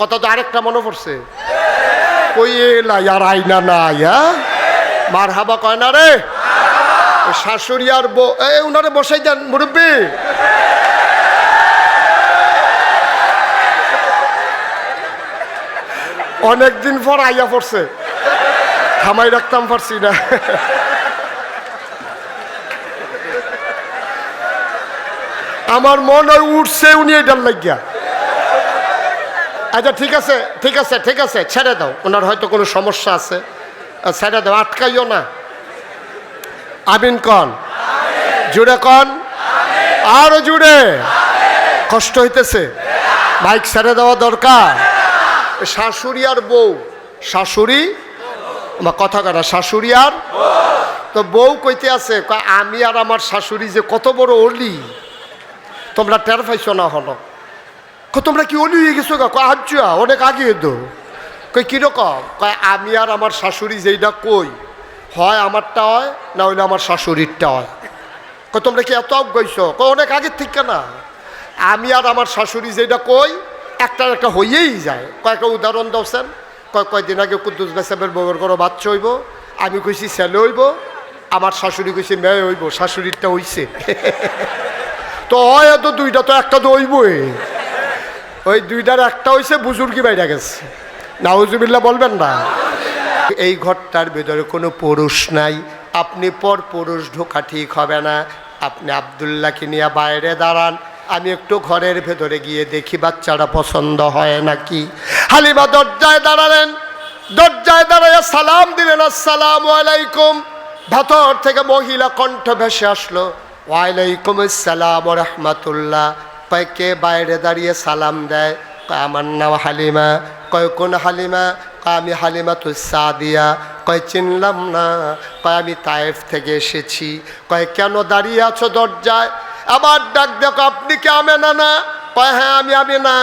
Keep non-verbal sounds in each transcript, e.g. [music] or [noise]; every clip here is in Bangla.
কথা তো আরেকটা মনে পড়ছে। কই এলা আর আইনা নাই হ্যাঁ? মার হাবা কয় না রে? শাশুড়ি আর বউ এই উনারে বসাই দেন, মুরব্বী। অনেকদিন পর আইয়া পড়ছে। থামাই রাখতাম পারছি না। আমার মন উঠছে উনি এটার লাগিয়া। আচ্ছা ঠিক আছে ঠিক আছে ঠিক আছে, ছেড়ে দাও। ওনার হয়তো কোনো সমস্যা আছে। ছেড়ে দাও, আটকাইও না। আমিন কন। জুড়ে কন। আরও জুড়ে। কষ্ট হইতেছে। বাইক ছেড়ে দেওয়া দরকার। শাশুড়ি আর বউ। শাশুড়ি? আমার কথা কাটা শাশুড়ি আর তো বউ কইতে আছে আমি আর আমার শাশুড়ি যে কত বড় অলি। তোমরা টের পাইছো না হলো। তোমরা কি অলি হয়ে গেছো গা? কয় অনেক আগে তো। কই, কীরকম? কয় আমি আর আমার শাশুড়ি যেইটা কই, হয় আমারটা হয়, না হইলে আমার শাশুড়িরটা হয়। কয় তোমরা কি এত গইছো? কয় অনেক আগের থেকে না। আমি আর আমার শাশুড়ি যেটা কই, একটা একটা হইয়েই যায়। কয়েকটা উদাহরণ দোসেন কয় কয়দিন আগে কুদ্দুস বেসাবের বউর করো বাচ্চা হইব, আমি কইছি ছেলে হইব, আমার শাশুড়ি কইছি মেয়ে হইব, শাশুড়িরটা হইছে। [laughs] তো হয় তো দুইটা, তো একটা তো হইবই। ওই দুইটার একটা হয়েছে বুজুর্গি বাইরে গেছে। নাউজুবিল্লা বলবেন না। এই ঘরটার ভেতরে কোনো পুরুষ নাই। আপনি পর পুরুষ ঢোকা ঠিক হবে না। আপনি আবদুল্লাহকে নিয়ে বাইরে দাঁড়ান। আমি একটু ঘরের ভেতরে গিয়ে দেখি বাচ্চারা পছন্দ হয় নাকি। হালিমা দরজায় দাঁড়ালেন। দরজায় দাঁড়ায় সালাম দিলেন, আসসালাম আলাইকুম। ভেতর থেকে মহিলা কণ্ঠ ভেসে আসলো, ওয়ালাইকুম আসসালাম রহমতুল্লাহ। কয় কে বাইরে দাঁড়িয়ে সালাম দেয়। আমার নাম হালিমা। কয়, কোন হালিমা? আমি হালিমা তো সাদিয়া। কয়, চিনলাম না। কয়, আমি তায়েফ থেকে এসেছি। কয়, কেন দাঁড়িয়ে আছো দরজায়? আবার ডাক দেখো, আপনি কে আমেনা না? না কয় হ্যাঁ আমি আমি না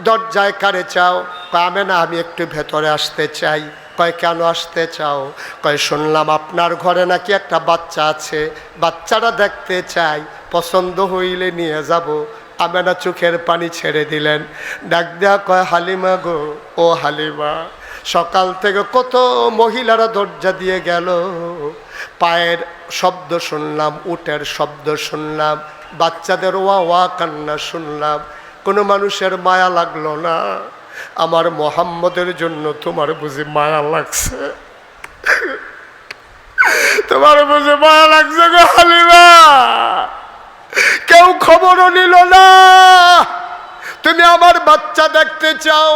দরজায় কারে চাও? কয় আমি না আমি একটু ভেতরে আসতে চাই। কয়, কেন আসতে চাও? কয়, শুনলাম আপনার ঘরে নাকি একটা বাচ্চা আছে। বাচ্চাটা দেখতে চাই। পছন্দ হইলে নিয়ে যাব। আমেনা চোখের পানি ছেড়ে দিলেন। ডাক দেয়া কয়, হালিমা গো, ও হালিমা, সকাল থেকে কত মহিলারা দরজা দিয়ে গেল। পায়ের শব্দ শুনলাম, উটের শব্দ শুনলাম, বাচ্চাদের ওয়া ওয়া কান্না শুনলাম। কোনো মানুষের মায়া লাগল না। আমার মোহাম্মদের জন্য তোমার বুঝি মায়া লাগছে। তোমার বুঝি মায়া লাগছে গো হালিমা। কেউ খবরও নিল না। তুমি আমার বাচ্চা দেখতে চাও।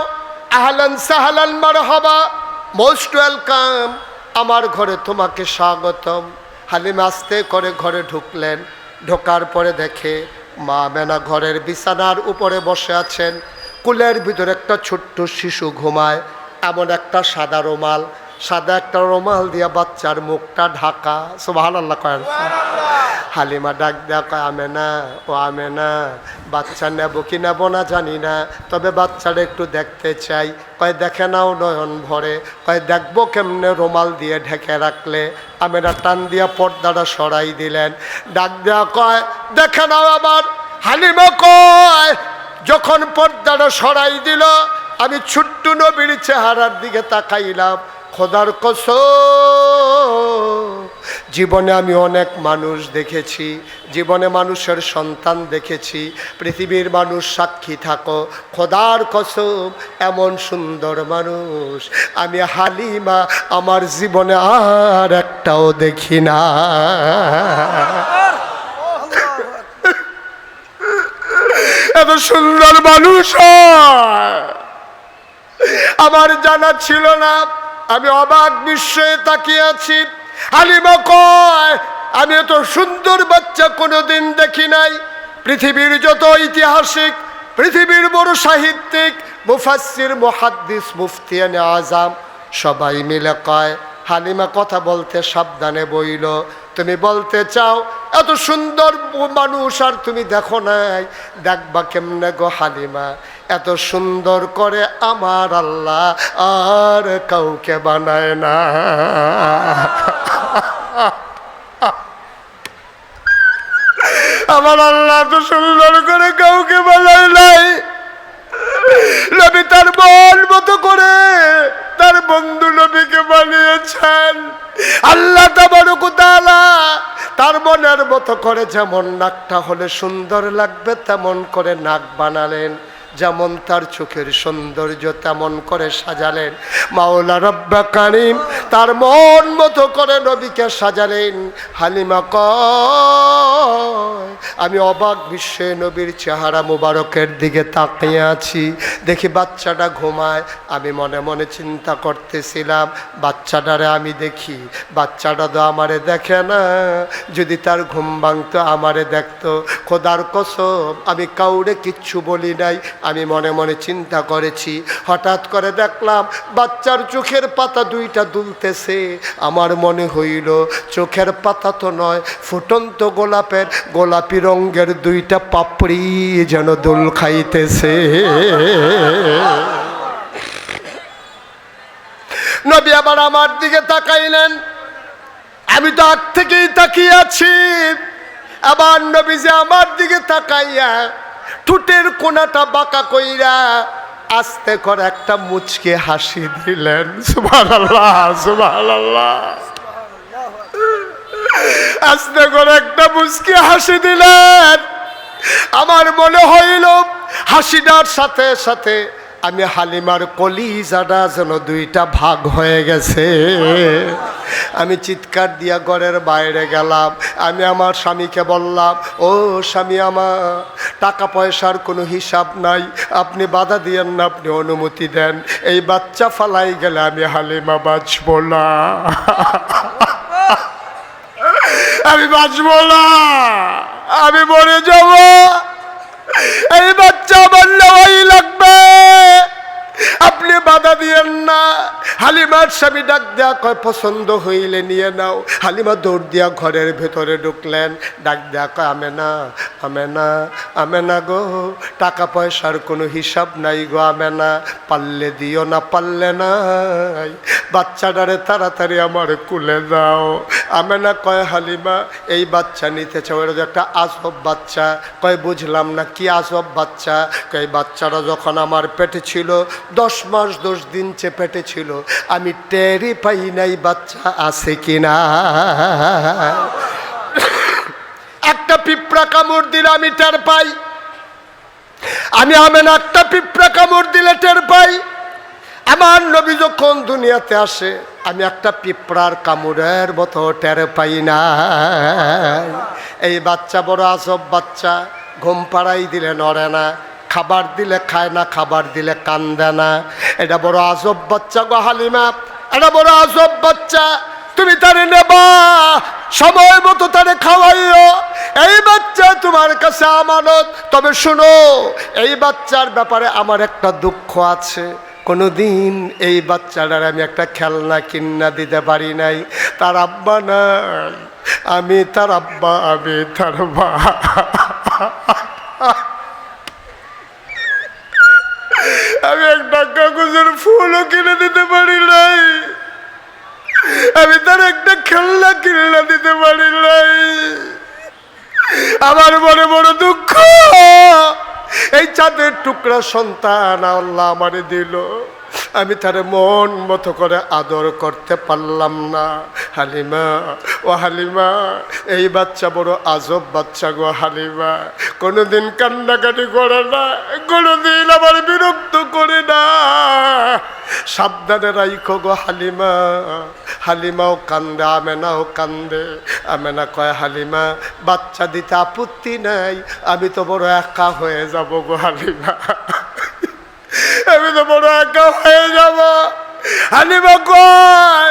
আহলান সাহালান মার হবা মোস্ট ওয়েলকাম। আমার ঘরে তোমাকে স্বাগতম। হালিম আস্তে করে ঘরে ঢুকলেন। ঢোকার পরে দেখে মা মেনা ঘরের বিছানার উপরে বসে আছেন। কুলের ভিতরে একটা ছোট্ট শিশু ঘুমায়। এমন একটা সাদা রুমাল সাদা একটা রুমাল দিয়া বাচ্চার মুখটা ঢাকা। সুবাহান আল্লাহ কয়েন হালিমা ডাক দেয়া কয় আমে না ও আমে না বাচ্চা নেব কি নেব না জানি না তবে বাচ্চাটা একটু দেখতে চাই। কয় দেখে নাও নয়ন ভরে। কয় দেখব কেমনে রুমাল দিয়ে ঢেকে রাখলে। আমেরা টান দিয়া পর্দাটা সরাই দিলেন। ডাক দেয়া কয় দেখে নাও আবার। হালিমা কয় যখন পর্দাটা সরাই দিল আমি ছোট্ট নবীর চেহারার দিকে তাকাইলাম। খোদার কস জীবনে আমি অনেক মানুষ দেখেছি, জীবনে মানুষের সন্তান দেখেছি, পৃথিবীর মানুষ সাক্ষী থাকো, খোদার কসম, এমন সুন্দর মানুষ। আমি হালিমা, আমার জীবনে আর একটাও দেখি না। এত সুন্দর মানুষ। আমার জানা ছিল না আমি অবাক বিস্ময়ে তাকিয়ে আছি হালিমা কয়, আমি এত সুন্দর বাচ্চা কোনোদিন দেখি নাই। পৃথিবীর যত ঐতিহাসিক, পৃথিবীর বড় সাহিত্যিক মুফাসির মুহাদ্দিস মুফতিয়ানে আজাম, সবাই মিলে কয়, হালিমা কথা বলতে সাবধানে বইল। তুমি বলতে চাও, এত সুন্দর মানুষ আর তুমি দেখো নাই। দেখবা কেমনে গো হালিমা? এত সুন্দর করে আমার আল্লাহ আর কাউকে বানায় না। আমার আল্লাহ এত সুন্দর করে কাউকে বানায় নাই। তার মন মতো করে তার বন্ধু নবীকে বানিয়েছেন। আল্লাহ তার মনের মতো করে যেমন নাকটা হলে সুন্দর লাগবে, তেমন করে নাক বানালেন। যেমন তার চোখের সৌন্দর্য তেমন করে সাজালেন। মাওলা রব্বা কারিম, তার মন মতো করে নবীকে সাজালেন। হালিমা ক আমি অবাক বিশ্বে নবীর চেহারা মুবারকের দিকে তাকিয়ে আছি। দেখি বাচ্চাটা ঘুমায়, আমি মনে মনে চিন্তা করতেছিলাম, বাচ্চাটারে আমি দেখি। বাচ্চাটা তো আমারে দেখে না, যদি তার ঘুম ভাঙতো আমারে দেখতো। খোদার কসম, আমি কাউরে কিচ্ছু বলি নাই আমি মনে মনে চিন্তা করেছি। হঠাৎ করে দেখলাম বাচ্চার চোখের পাতা দুইটা দুলতেছে। আমার মনে হইল চোখের পাতা তো নয়, ফুটন্ত গোলাপের, গোলাপি রঙের দুইটা পাপড়ি যেন দোল খাইতেছে। নবী আবার আমার দিকে তাকাইলেন। আমি তো আগ থেকেই তাকিয়ে আছি। আবার নবী যে আমার দিকে তাকাইয়া ঠুটের কোনাটা বাঁকা কইরা আস্তে করে একটা মুচকে হাসি দিলেন। আস্তে করে একটা মুচকে হাসি দিলেন। আমার মনে হইল হাসিটার সাথে সাথে আমি হালিমার কলিজাটা যেন দুইটা ভাগ হয়ে গেছে। আমি চিৎকার দিয়া ঘরের বাইরে গেলাম। আমি আমার স্বামীকে বললাম, ও স্বামী আমার, টাকা পয়সার কোনো হিসাব নাই। আপনি বাধা দিয়েন না, আপনি অনুমতি দেন। এই বাচ্চা ফালাই গেলে আমি হালিমা বাঁচব না। আমি বাঁচব না। আমি মরে যাব। এই বাচ্চা আমার নেওয়াই লাগবে। আপনি বাধা দিয়েন না। হালিমার স্বামী ডাক দেয়া কয়, পছন্দ হইলে নিয়ে নাও। হালিমা দৌড় দিয়া ঘরের ভেতরে ঢুকলেন। ডাক দেয়া কয় আমে না আমে না আমে না গো, টাকা পয়সার কোনো হিসাব নাই গো আমে না পারলে দিও না, পারলে নাই। বাচ্চাটারে তাড়াতাড়ি আমার কুলে দাও আমি না কয়, হালিমা, এই বাচ্চা নিতে চাও এটা যে একটা আসব বাচ্চা। কয়, বুঝলাম না কি আসব বাচ্চা। কয়, বাচ্চাটা যখন আমার পেটে ছিল, দশ মাস, দশ দিন চে পেটে ছিল। আমি টেরই পাই নাই বাচ্চা আছে কিনা একটা পিঁপড়া কামড় দিলে আমি টের পাই। আমি আমেন একটা পিঁপড়া কামড় দিলে টের পাই। আমার নবী যখন দুনিয়াতে আসে, আমি একটা পিঁপড়ার কামড়ের মতো টের পাই না এই বাচ্চা বড় আসব বাচ্চা, ঘুম পাড়াই দিলে নড়ে না, খাবার দিলে খায় না, খাবার দিলে কান্দে না। এটা বড় আজব বাচ্চা গো হালিমা, এটা বড় আজব বাচ্চা। তুমি তারে নেবা, সময় মতো তারে খাওয়াইও। এই বাচ্চা তোমার কাছে আমানত। তবে শোনো, এই বাচ্চার ব্যাপারে আমার একটা দুঃখ আছে। কোনোদিন এই বাচ্চাটার আমি একটা খেলনা কিন্না দিতে পারি নাই। তার আব্বা নাই। আমি তার আব্বা, আমি তার মা। আমি একটা কাগজের ফুলও কিনে দিতে পারি নাই। আমি তার একটা খেলনা কিনলা দিতে পারি নাই। আমার মনে বড় দুঃখ। এই চাঁদের টুকরা সন্তান আল্লাহ আমারে দিল। আমি তার মন মতো করে আদর করতে পারলাম না। হালিমা, ও হালিমা, এই বাচ্চা বড় আজব বাচ্চা গো হালিমা। কোনোদিন কান্নাকাটি করে না, কোনোদিন আমার বিরক্ত করে না। সাবধানে রাইখো গো হালিমা। হালিমাও কান্দে, আমেনাও কান্দে। আমেনা কয়, হালিমা, বাচ্চা দিতে আপত্তি নাই, আমি তো বড় একা হয়ে যাব গো হালিমা। আমি তো বড় একা হয়ে যাব হালিমা কয়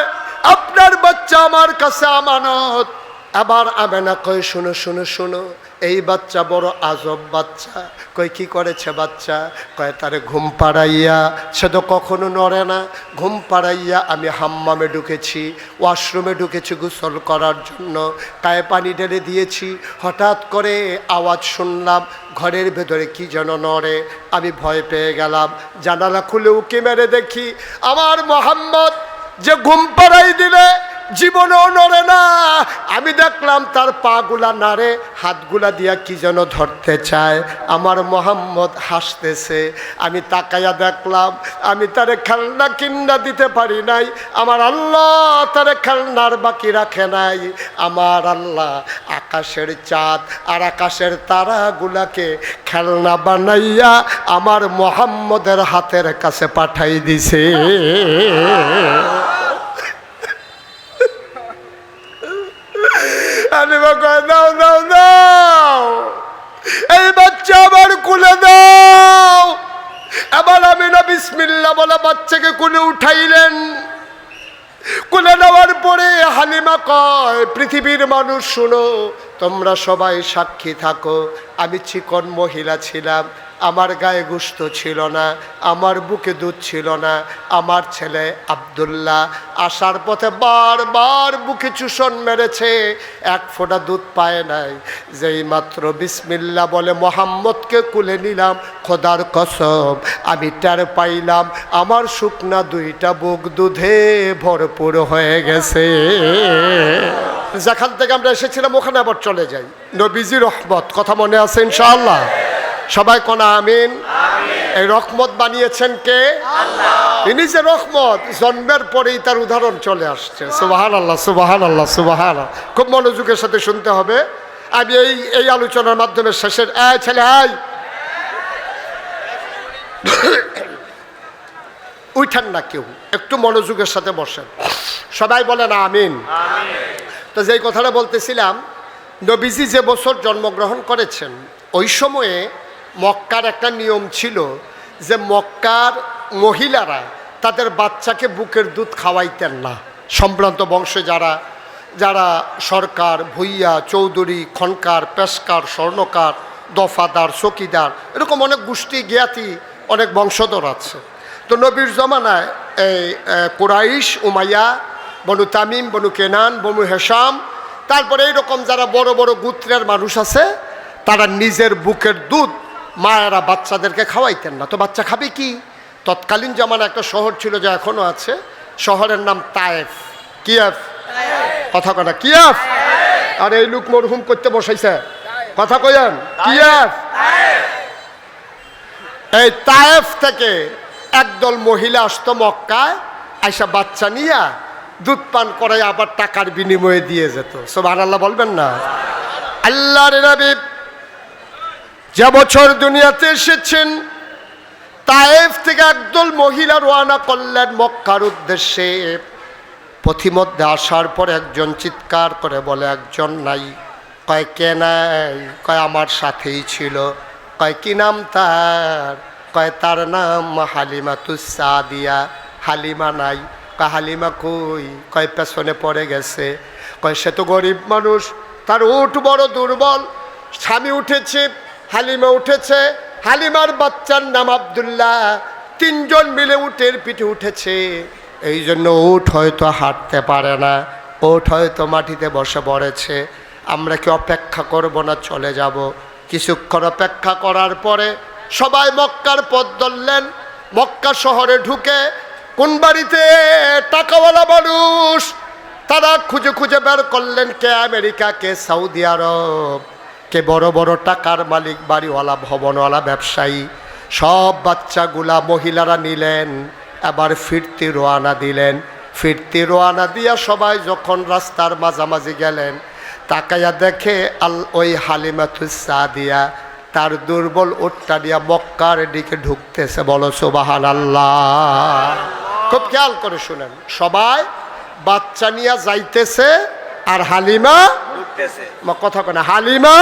আপনার বাচ্চা আমার কাছে আমানত আবার আমেনা কয়, শুনো শুনো শুনো, এই বাচ্চা বড় আজব বাচ্চা। কই কি করেছে বাচ্চা? কয়, তারে ঘুম পাড়াইয়া। সে তো কখনো নড়ে না। ঘুম পাড়াইয়া আমি হাম্মামে ঢুকেছি, ওয়াশরুমে ঢুকেছি গোসল করার জন্য। গায়ে পানি ঢেলে দিয়েছি। হঠাৎ করে আওয়াজ শুনলাম, ঘরের ভেতরে কি যেন নড়ে। আমি ভয় পেয়ে গেলাম। জানালা খুলে উকি মেরে দেখি, আমার মোহাম্মদ যে ঘুম পাড়াই দিলে জীবনেও নড়ে না। আমি দেখলাম তার পাগুলা নাড়ে, হাতগুলা দিয়া কি যেন ধরতে চায়। আমার মোহাম্মদ হাসতেছে। আমি তাকাইয়া দেখলাম, আমি তারে খেলনা কিন্না দিতে পারি নাই। আমার আল্লাহ তারে খেলনার বাকি রাখে নাই। আমার আল্লাহ আকাশের চাঁদ আর আকাশের তারাগুলাকে খেলনা বানাইয়া আমার মোহাম্মদের হাতের কাছে পাঠাই দিছে আলিমা কয় দাও দাও দাও এই বাচ্চা আবার কুলে দাও আবার আমি না বিসমিল্লা বলা বাচ্চাকে কোলে উঠাইলেন। কোলে নেওয়ার পরে হালিমা কয়, পৃথিবীর মানুষ শুনো, তোমরা সবাই সাক্ষী থাকো। আমি চিকন মহিলা ছিলাম আমার গায়ে গুস্ত ছিল না, আমার বুকে দুধ ছিল না, আমার ছেলে আবদুল্লাহ আসার পথে বারবার বুকে চুষণ মেরেছে, এক ফোঁটা দুধ পায় নাই। যেই মাত্র বিসমিল্লা বলে মোহাম্মদকে কুলে নিলাম, খোদার কসম, আমি টের পাইলাম, আমার শুকনা দুইটা বুক দুধে ভরপুর হয়ে গেছে। যেখান থেকে আমরা এসেছিলাম, ওখানে আবার চলে যাই। নবীজি রহমত, কথা মনে আছে ইনশাআল্লাহ? সবাই কোনা আমিন? এই রহমত বানিয়েছেন কে? তিনি যে রহমত জন্মের পরেই তার উদাহরণ চলে আসছে। সুবাহান আল্লাহ সুবাহান আল্লাহ সুবাহান খুব মনোযোগের সাথে শুনতে হবে। আমি এই এই আলোচনার মাধ্যমে শেষের এই ছেলে আয় উঠান না কেউ একটু মনোযোগের সাথে বসেন। সবাই বলেন আমিন। তো যেই কথাটা বলতেছিলাম নবীজি যে বছর জন্মগ্রহণ করেছেন ওই সময়ে মক্কার একটা নিয়ম ছিল যে মক্কার মহিলারা তাদের বাচ্চাকে বুকের দুধ খাওয়াইতেন না। সম্ভ্রান্ত বংশে যারা যারা সরকার, ভুইয়া, চৌধুরী, খনকার, পেশকার, স্বর্ণকার, দফাদার, চকিদার, এরকম অনেক গোষ্ঠী, জ্ঞাতি, অনেক বংশধর আছে। তো নবীর জমানায় এই Quraish, Umayya, Banu Tamim, Banu Kenan, Banu Hesham তারপরে এইরকম যারা বড় বড় গোত্রের মানুষ আছে, তারা নিজের বুকের দুধ মায়েরা বাচ্চাদেরকে খাওয়াইতেন না। তো বাচ্চা খাবে কি? তৎকালীন জামানা একটা শহর ছিল যা এখনও আছে, শহরের নাম তায়েফ। কিয়েফ? কথা কটা কিয়েফ? আর এই লোক মরহুম করতে বসাইছে। কথা কইেন কিয়েফ? এই তায়েফ থেকে একদল মহিলা আসতো মক্কায়, আইসা বাচ্চা নিয়া দুধ পান করাই আবার টাকার বিনিময়ে দিয়ে যেত। সব আল্লাহ বলবেন না? আল্লাহর নবী যে বছর দুনিয়াতে এসেছেন, তায়েফ থেকে একদল মহিলা রোয়ানা করলেন মক্কার উদ্দেশ্যে। পথিমধ্যে আসার পর একজন চিৎকার করে বলে, একজন নাই, কয় কে নাই, কয় আমার সাথেই ছিল, কয় কি নাম তার, কয় তার নাম হালিমা তুসাদিয়া হালিমা নাই, কয় হালিমা কই, কয় পেছনে পড়ে গেছে, কয় সে তো গরিব মানুষ, তার উঠ বড় দুর্বল, স্বামী উঠেছে হালিমা উঠেছে। হালিমার বাচ্চার নাম আবদুল্লাহ। তিনজন মিলে উটের পিঠে উঠেছে। এই জন্য উঠ হয়তো হাঁটতে পারে না ওঠ হয়তো মাটিতে বসে পড়েছে। আমরা কি অপেক্ষা করব না, চলে যাব। কিছুক্ষণ অপেক্ষা করার পরে সবাই মক্কার পথ ধরলেন। মক্কা শহরে ঢুকে কোন বাড়িতে টাকাওয়ালা মানুষ? তারা খুঁজে খুঁজে বের করলেন কে আমেরিকা, কে সৌদি আরব। কে বড় বড় টাকার মালিক, বাড়িওয়ালা, ভবনওয়ালা, ব্যবসায়ী, সব বাচ্চাগুলা মহিলারা নিলেন, এবার ফিরতি রোয়ানা দিলেন। ফিরতি রোয়ানা দিয়া সবাই যখন রাস্তার মাঝামাঝি গেলেন, তাকাইয়া দেখে আল, ওই হালিমাতুসা দিয়া তার দুর্বল উট্টা দিয়া মক্কার দিকে ঢুকতেছে। বলো সুবাহান আল্লাহ খুব খেয়াল করে শুনেন, সবাই বাচ্চা নিয়ে যাইতেছে আর হালিমা মা কথা কেনা হালিমা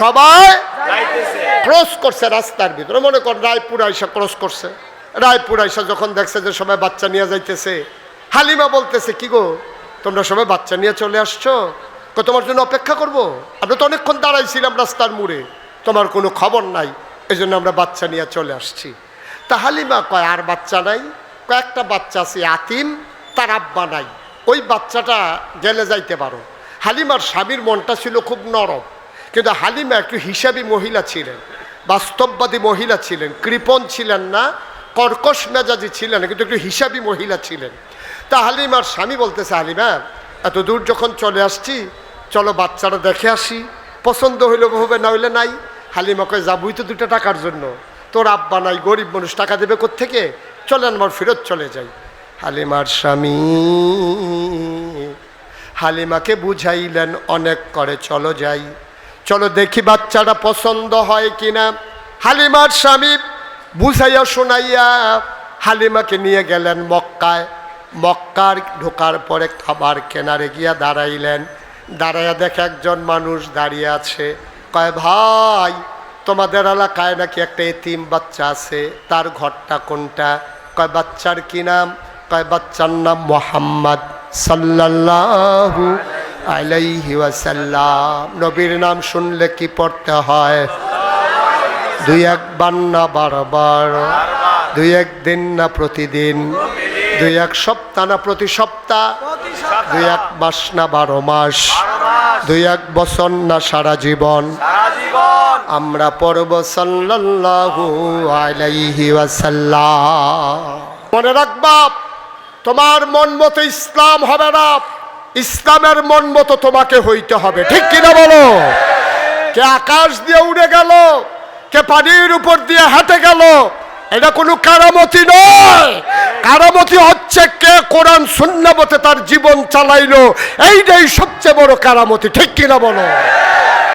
সবাই ক্রস করছে রাস্তার ভিতরে। মনে কর রায়পুর আইসা ক্রস করছে। রায়পুর আইসা যখন দেখছে যে সবাই বাচ্চা নিয়ে যাইতেছে হালিমা বলতেছে কি গো তোমরা সবাই বাচ্চা নিয়ে চলে আসছো? তোমার জন্য অপেক্ষা করব? আমরা তো অনেকক্ষণ দাঁড়াইছিলাম রাস্তার মুড়ে। তোমার কোনো খবর নাই এই জন্য আমরা বাচ্চা নিয়ে চলে আসছি। তা হালিমা কয় আর বাচ্চা নাই? কয়েকটা বাচ্চা আছে আতিম তার আব্বা নাই। ওই বাচ্চাটা গেলে যাইতে পারো। হালিমার স্বামীর মনটা ছিল খুব নরম, কিন্তু হালিমা একটু হিসাবী মহিলা ছিলেন, বাস্তববাদী মহিলা ছিলেন, কৃপণ ছিলেন না, কর্কশ মেজাজি ছিলেন, কিন্তু একটু হিসাবী মহিলা ছিলেন। তা হালিমার স্বামী বলতেছে, হালিমা, এত দূর যখন চলে আসছি, চলো বাচ্চারা দেখে আসি, পছন্দ হইলে হবে না হইলে নাই। হালিমা কয় যাবই তো দুটো টাকার জন্য। তোর আব্বা নাই, গরিব মানুষ, টাকা দেবে থেকে চলেন আমার ফেরত চলে যাই। হালিমার স্বামী। হালিমাকে বুঝাইলেন, অনেক করে চলো যাই। চলো দেখি বাচ্চাটা পছন্দ হয় কিনা। হালিমার স্বামী বুঝাইয়া শোনাইয়া হালিমাকে নিয়ে গেলেন মক্কায়। মক্কার ঢোকার পরে খাবার কেনারে গিয়া দাঁড়াইলেন। দাঁড়াইয়া দেখে একজন মানুষ দাঁড়িয়ে আছে। কয়, ভাই, তোমাদের এলাকায় নাকি একটা এতিম বাচ্চা আছে? তার ঘরটা কোনটা? কয়, বাচ্চার কি নাম? কয় বাচ্চার নাম মোহাম্মদ সাল্লাল্লাহু আলাইহি নবীর নাম শুনলে কি পড়তে হয়? দুই একবার না বারবার, দুই একদিন না প্রতিদিন, দুই এক সপ্তাহ না প্রতি সপ্তাহ, দুই এক মাস না বারো মাস, দুই এক বছর না সারা জীবন। আমরা পড়ব সাল্লাল্লাহু আলাইহি ওয়াসাল্লাম। মনে রাখবা তোমার মন মতো ইসলাম হবে না। ইসলামের মন মতো তোমাকে হইতে হবে। ঠিক কিনা বলো? কে আকাশ দিয়ে উড়ে গেল, কে পানির উপর দিয়ে হাঁটে গেল, এটা কোনো কারামতি নয়। কারামতি হচ্ছে কে কোরআন সুন্নামতে তার জীবন চালাইলো। এইটাই সবচেয়ে বড় কারামতি। ঠিক কিনা বলো?